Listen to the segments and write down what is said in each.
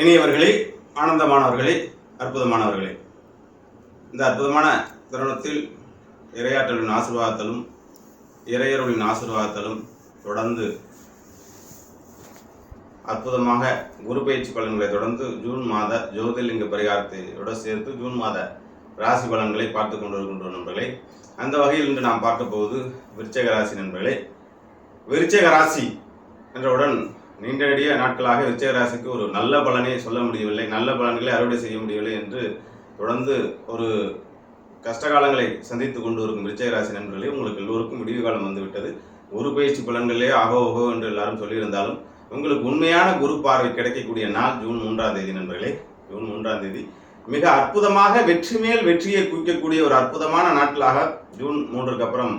இனியவர்களே ஆனந்தமானவர்களே அற்புதமானவர்களே. இந்த அற்புதமான தருணத்தில் இரையாற்றலின் ஆசீர்வாதத்திலும் இறையருளின் ஆசீர்வாதத்திலும் தொடர்ந்து அற்புதமாக குரு பயிற்சி பலன்களை தொடர்ந்து ஜூன் மாத ஜோதிர்லிங்க பரிகாரத்தையோடு சேர்த்து ஜூன் மாத ராசி பலன்களை பார்த்து கொண்டிருக்கின்ற நண்பர்களே. அந்த வகையில் இன்று நாம் பார்க்க போவது விருச்சக ராசி நண்பர்களே. விருச்சக ராசி என்றவுடன் நீண்ட நெடிய நாட்களாக விச்சயராசிக்கு ஒரு நல்ல பலனை சொல்ல முடியவில்லை. நல்ல பலன்களை அறுவடை செய்ய முடியவில்லை என்று தொடர்ந்து ஒரு கஷ்டகாலங்களை சந்தித்து கொண்டு இருக்கும் விச்சயராசி நண்பர்களே உங்களுக்கு எல்லோருக்கும் விடிவு காலம் வந்துவிட்டது. ஒரு பயிற்சி பலன்களே அகோ ஓகோ என்று எல்லாரும் சொல்லியிருந்தாலும் உங்களுக்கு உண்மையான குரு பார்வை கிடைக்கக்கூடிய நாள் ஜூன் மூன்றாம் தேதி நண்பர்களே. ஜூன் மூன்றாம் தேதி. மிக அற்புதமாக வெற்றி மேல் வெற்றியை குவிக்கக்கூடிய ஒரு அற்புதமான நாட்களாக ஜூன் மூன்றுக்கு அப்புறம்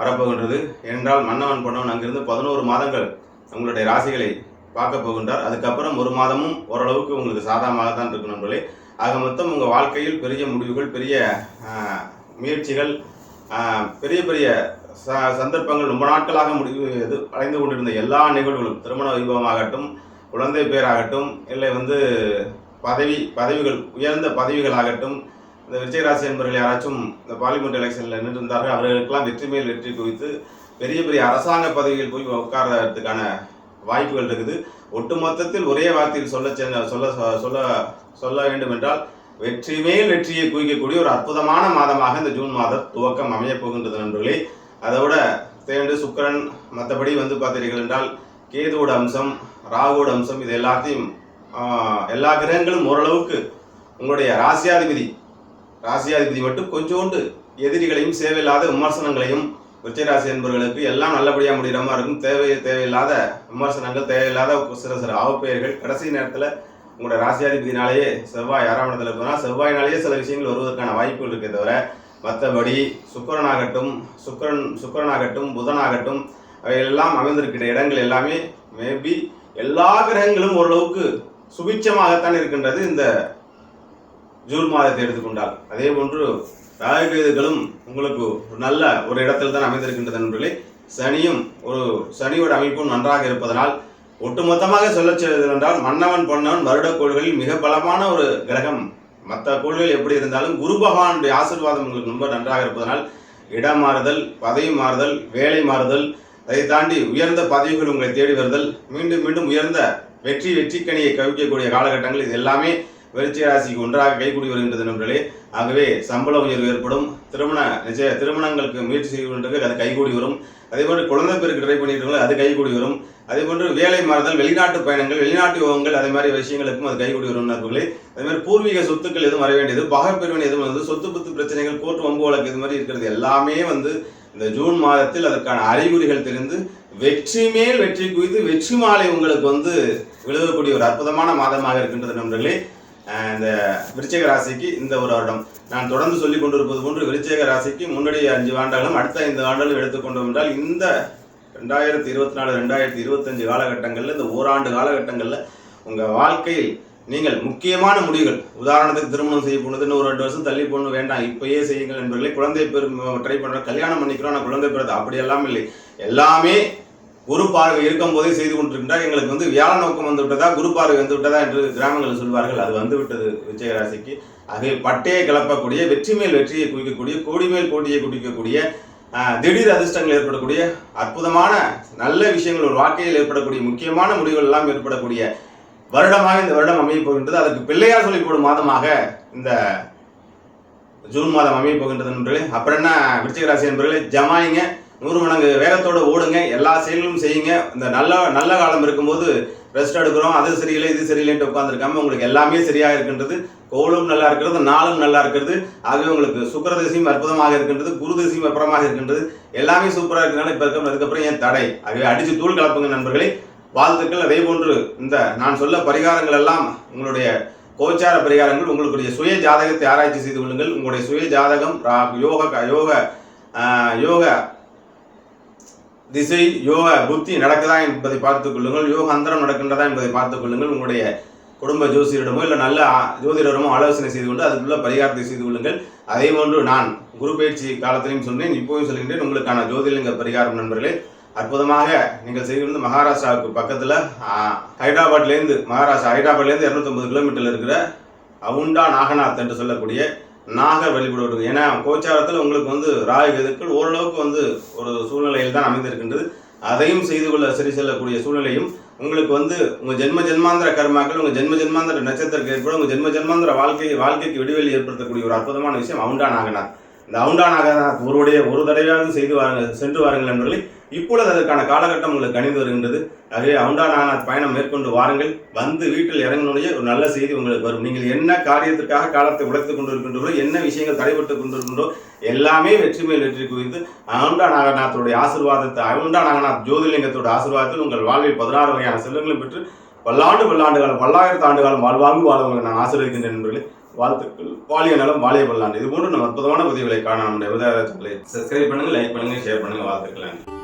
வரப்போகின்றது. ஏனென்றால் மன்னவன் பொன்னவன் அங்கிருந்து பதினோரு மாதங்கள் உங்களுடைய ராசிகளை பார்க்க போகின்றார். அதுக்கப்புறம் ஒரு மாதமும் ஓரளவுக்கு உங்களுக்கு சாதகமாக தான் இருக்கும் நண்பர்களே. ஆக மொத்தம் உங்கள் வாழ்க்கையில் பெரிய முடிவுகள் பெரிய முயற்சிகள் பெரிய பெரிய ச சந்தர்ப்பங்கள் ரொம்ப நாட்களாக முடிவு எது அடைந்து கொண்டிருந்த எல்லா நிகழ்வுகளும் திருமண வைபவமாகட்டும் குழந்தை பேராகட்டும் இல்லை வந்து பதவி பதவிகள் உயர்ந்த பதவிகளாகட்டும் இந்த விஜயராசி என்பவர்கள் யாராச்சும் இந்த பார்லிமெண்ட் எலெக்ஷனில் நின்றிருந்தார்கள் அவர்களுக்கெல்லாம் வெற்றி மேல் வெற்றி குவித்து பெரிய பெரிய அரசாங்க பதவிகள் போய் உட்கார்றதுக்கான வாய்ப்புகள் இருக்குது. ஒட்டுமொத்தத்தில் ஒரே வார்த்தையில் சொல்ல சொல்ல சொல்ல சொல்ல வேண்டும் என்றால் வெற்றி மேல் வெற்றியை குவிக்கக்கூடிய ஒரு அற்புதமான மாதமாக இந்த ஜூன் மாதம் துவக்கம் அமையப் போகின்றது நண்பர்களே. அதோட தேண்டு சுக்கிரன் மற்றபடி வந்து பார்த்தீர்கள் என்றால் கேதுவோட அம்சம் ராகுவோட அம்சம் இது எல்லாத்தையும் எல்லா கிரகங்களும் ஓரளவுக்கு உங்களுடைய ராசியாதிபதி ராசியாதிபதி மட்டும் கொஞ்சோண்டு எதிரிகளையும் சேவையில்லாத விமர்சனங்களையும் விருச்சிகராசி என்பவர்களுக்கு எல்லாம் நல்லபடியாக முடிகிற மாதிரி இருக்கும். தேவை தேவையில்லாத விமர்சனங்கள் தேவையில்லாத சில சில அவப்பெயர்கள். கடைசி நேரத்தில் உங்களோட ராசியாதிபதினாலேயே செவ்வாய் ஆறாம் இடத்துல இருப்பதனால் செவ்வாயினாலேயே சில விஷயங்கள் வருவதற்கான வாய்ப்புகள் இருக்கே தவிர மற்றபடி சுக்கரனாகட்டும் சுக்கிரன் சுக்கரனாகட்டும் புதனாகட்டும் அவையெல்லாம் அமைந்திருக்கிற இடங்கள் எல்லாமே மேபி எல்லா கிரகங்களும் ஓரளவுக்கு சுபிட்சமாகத்தான் இருக்கின்றது இந்த ஜூன் மாதத்தை எடுத்துக்கொண்டால். அதே போன்று ராகுகேதுகளும் உங்களுக்கு ஒரு நல்ல ஒரு இடத்தில் தான் அமைந்திருக்கின்றது நண்பர்களே. சனியும் ஒரு சனியோட அமைப்பும் நன்றாக இருப்பதனால் ஒட்டுமொத்தமாக சொல்லச் என்றால் மன்னவன் பொன்னவன் வருட கோள்களில் மிக பலமான ஒரு கிரகம். மற்ற கோள்கள் எப்படி இருந்தாலும் குரு பகவானுடைய ஆசீர்வாதம் உங்களுக்கு ரொம்ப நன்றாக இருப்பதனால் இடம் மாறுதல் பதவி மாறுதல் வேலை மாறுதல் அதை தாண்டி உயர்ந்த பதவிகள் உங்களை தேடி வருதல் மீண்டும் மீண்டும் உயர்ந்த வெற்றி வெற்றிக்கனியை கவிக்கக்கூடிய காலகட்டங்கள் இது எல்லாமே விருச்சிக ராசிக்கு ஒன்றாக கைகூடி வருகின்றது நண்பர்களே. ஆகவே சம்பள உயர்வு ஏற்படும். திருமண நிச்சய திருமணங்களுக்கு முயற்சி செய்கின்றதுக்கு அது கைகூடி வரும். அதே போன்று குழந்தை பேருக்கு ட்ரை பண்ணிட்டு இருக்கவங்க அது கைகூடி வரும். அதே போன்று வேலை மாறுதல் வெளிநாட்டு பயணங்கள் வெளிநாட்டு யோகங்கள் அதே மாதிரி விஷயங்களுக்கும் அது கைகூடி வரும் நண்பர்களே. அதே மாதிரி பூர்வீக சொத்துக்கள் எதுவும் வர வேண்டியது பகப்பிரிவினை எதுவும் வந்து சொத்து பத்து பிரச்சனைகள் கோர்ட்டு வம்பு வழக்கு இது மாதிரி இருக்கிறது எல்லாமே வந்து இந்த ஜூன் மாதத்தில் அதற்கான அறிகுறிகள் தெரிந்து வெற்றி மேல் வெற்றி குவித்து வெற்றி மாலை உங்களுக்கு வந்து விழுகக்கூடிய ஒரு அற்புதமான மாதமாக இருக்கின்றது நண்பர்களே. இந்த uh, விருச்சிக ராசிக்கு இந்த ஒரு வருடம். நான் தொடர்ந்து சொல்லிக் கொண்டிருப்பது போன்று விருச்சிக ராசிக்கு முன்னாடி அஞ்சு ஆண்டுகளும் அடுத்த ஐந்து ஆண்டுகளும் எடுத்துக்கொண்டோம் என்றால் இந்த ரெண்டாயிரத்தி இருபத்தி நாலு ரெண்டாயிரத்தி இருபத்தஞ்சு காலகட்டங்களில் இந்த ஓராண்டு காலகட்டங்களில் உங்கள் வாழ்க்கையில் நீங்கள் முக்கியமான முடிவுகள் உதாரணத்துக்கு திருமணம் செய்ய போனதுன்னு ஒரு ரெண்டு வருஷம் தள்ளி போகணும் வேண்டாம் இப்பயே செய்யுங்கள் என்பர்களே குழந்தை பெரும் ட்ரை பண்ணுறோம் கல்யாணம் பண்ணிக்கிறோம் நான் குழந்தை பிறகு அப்படி எல்லாம் இல்லை. எல்லாமே குரு பார்வை இருக்கும் போதே செய்து கொண்டிருக்கின்றார். எங்களுக்கு வந்து வியாழ நோக்கம் வந்து விட்டதா குரு பார்வை வந்து விட்டதா என்று கிராமங்களில் சொல்வார்கள். அது வந்து விட்டது விஜயராசிக்கு ஆகவே பட்டையை கிளப்பக்கூடிய வெற்றி மேல் வெற்றியை குவிக்கக்கூடிய கோடி மேல் கோடியை குடிக்கக்கூடிய திடீர் அதிர்ஷ்டங்கள் ஏற்படக்கூடிய அற்புதமான நல்ல விஷயங்கள் ஒரு வாழ்க்கையில் ஏற்படக்கூடிய முக்கியமான முடிவுகள் எல்லாம் ஏற்படக்கூடிய வருடமாக இந்த வருடம் அமையப் போகின்றது. அதற்கு பிள்ளையார் சொல்லி போடும் மாதமாக இந்த ஜூன் மாதம் அமைய போகின்றது நண்பர்களே. அப்புறம் என்ன விருச்சிகராசி என்பர்களே ஜமாயிங்க. நூறு மடங்கு வேகத்தோடு ஓடுங்க எல்லா செயலும் செய்யுங்க. இந்த நல்ல நல்ல காலம் இருக்கும்போது ரெஸ்ட் எடுக்கிறோம். அது சரியில்லை இது சரியில்லைன்ட்டு உட்காந்துருக்காம உங்களுக்கு எல்லாமே சரியாக இருக்கின்றது. கோளும் நல்லா இருக்கிறது நாளும் நல்லா இருக்கிறது. ஆகவே உங்களுக்கு சுக்கர திசையும் அற்புதமாக இருக்கின்றது குரு திசையும் இருக்கின்றது. எல்லாமே சூப்பராக இருக்கிறனால இப்போ இருக்க அதுக்கப்புறம் ஏன் தடை? ஆகவே அடித்து தூள் கலப்புங்க நண்பர்களே. வாழ்த்துக்கள். அதே போன்று இந்த நான் சொல்ல பரிகாரங்கள் எல்லாம் உங்களுடைய கோச்சார பரிகாரங்கள் உங்களுடைய சுய ஜாதகத்தை ஆராய்ச்சி செய்து கொள்ளுங்கள். உங்களுடைய சுய ஜாதகம் யோக யோக யோக திசை யோக புத்தி நடக்குதா என்பதை பார்த்துக் கொள்ளுங்கள். யோக அந்தரம் நடக்கின்றதா என்பதை பார்த்துக் கொள்ளுங்கள். உங்களுடைய குடும்ப ஜோசியரிடமோ இல்லை நல்ல ஆ- ஜோதிடரமோ ஆலோசனை செய்து கொண்டு அதுக்குள்ள பரிகாரத்தை செய்து கொள்ளுங்கள். அதே போன்று நான் குரு பயிற்சி காலத்திலையும் சொன்னேன். இப்போவும் சொல்கின்றேன். உங்களுக்கான ஜோதிலிங்க பரிகாரம் நண்பர்களே அற்புதமாக நீங்கள் செய்கிறது மகாராஷ்டிராவுக்கு பக்கத்தில் ஹைதராபாத்லேருந்து மகாராஷ்டிரா ஹைதராபாத்லேருந்து இரநூத்தொம்பது கிலோமீட்டரில் இருக்கிற அவுண்டா நாகநாத் என்று சொல்லக்கூடிய நாக வழிபடுவது. ஏன்னா கோச்சாரத்தில் உங்களுக்கு வந்து ராகு கேதுக்கள் ஓரளவுக்கு வந்து ஒரு சூழ்நிலையில் தான் அமைந்திருக்கின்றது. அதையும் செய்து கொள்ள சரி செல்லக்கூடிய சூழ்நிலையும் உங்களுக்கு வந்து உங்கள் ஜென்ம ஜென்மாந்திர கர்மாக்கள் உங்கள் ஜென்ம ஜென்மாந்திர நட்சத்திரக்கு ஏற்பட உங்கள் ஜென்ம ஜென்மாந்திர வாழ்க்கை வாழ்க்கைக்கு விடுவெளி ஏற்படுத்தக்கூடிய ஒரு அற்புதமான விஷயம் அவுண்டா நாகநாத். இந்த அவுண்டா நாகநாத் ஒருவடைய ஒரு தடவையாவது செய்து வாருங்கள் சென்று வாருங்கள் என்பதை இப்பொழுது அதற்கான காலகட்டம் உங்களுக்கு கணிந்து வருகின்றது. ஆகவே அவுண்டா நாகநாத் பயணம் மேற்கொண்டு வாருங்கள். வந்து வீட்டில் இறங்கினுடைய ஒரு நல்ல செய்தி உங்களுக்கு வரும். நீங்கள் என்ன காரியத்திற்காக காலத்தை உழைத்துக் கொண்டிருக்கின்றோ என்ன விஷயங்கள் தடைபட்டு கொண்டிருக்கின்றோ எல்லாமே வெற்றி மேல் வெற்றி குவித்து அவுண்டா நாகநாத்துடைய ஆசீர்வாதத்தை அவுண்டா நாகநாத் ஜோதிலிங்கத்தோட ஆசீர்வாதத்தில் உங்கள் வாழ்வில் பதினாறு வகையான செல்வங்களும் பெற்று பல்லாண்டு பல்லாண்டு காலம் பல்லாயிரத்து ஆண்டு காலம் வாழ்வாங்கு வாழ்வங்களை நான் ஆசீர்வதிக்கின்றேன் என்பதில் வாழ்த்துக்கள். வாலிய நலம் வாலிய பல்லாண்டு. இது போன்று நம்ம அற்புதமான பதிவுகளை காண நம்முடைய விதாரத்துகளை சப்ஸ்கிரைப் பண்ணுங்கள் லைக் பண்ணுங்கள் ஷேர் பண்ணுங்கள். வாழ்த்துக்கள்.